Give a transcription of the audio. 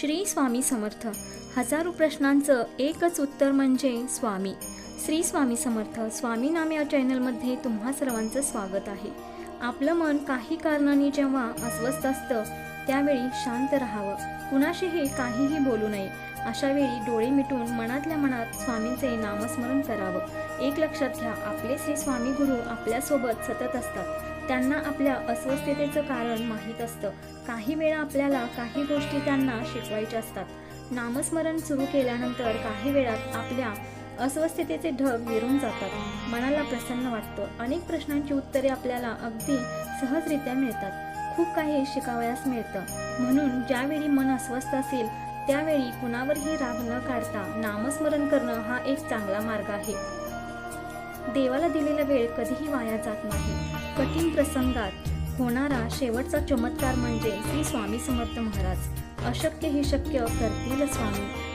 श्री स्वामी समर्थ. हजारो प्रश्नांचं एकच उत्तर म्हणजे स्वामी. श्री स्वामी समर्थ स्वामी नाम या चॅनलमध्ये तुम्हा सर्वांचं स्वागत आहे. आपलं मन काही कारणाने जेव्हा अस्वस्थ असतं त्यावेळी शांत राहावं. कुणाशीही काहीही बोलू नये. अशा वेळी डोळे मिटून मनातल्या मनात स्वामींचे नामस्मरण करावं. एक लक्षात घ्या आपले श्री स्वामी गुरु आपल्यासोबत सतत असतात. त्यांना आपल्या अस्वस्थतेचं कारण माहीत असतं. काही वेळा आपल्याला काही गोष्टी त्यांना शिकवायच्या असतात. नामस्मरण सुरू केल्यानंतर काही वेळात आपल्या अस्वस्थतेचे ढग विरून जातात. मनाला प्रसन्न वाटतं. अनेक प्रश्नांची उत्तरे आपल्याला अगदी सहजरित्या मिळतात. खूप काही शिकावयास मिळतं. म्हणून ज्यावेळी मन अस्वस्थ असेल त्यावेळी कुणावरही राग न काढता नामस्मरण करणं हा एक चांगला मार्ग आहे. देवाला दिलेला वेळ कधीही वाया जात नाही. कठीण प्रसंगात होणारा शेवटचा चमत्कार म्हणजे श्री स्वामी समर्थ महाराज. अशक्य ही शक्य करतील स्वामी.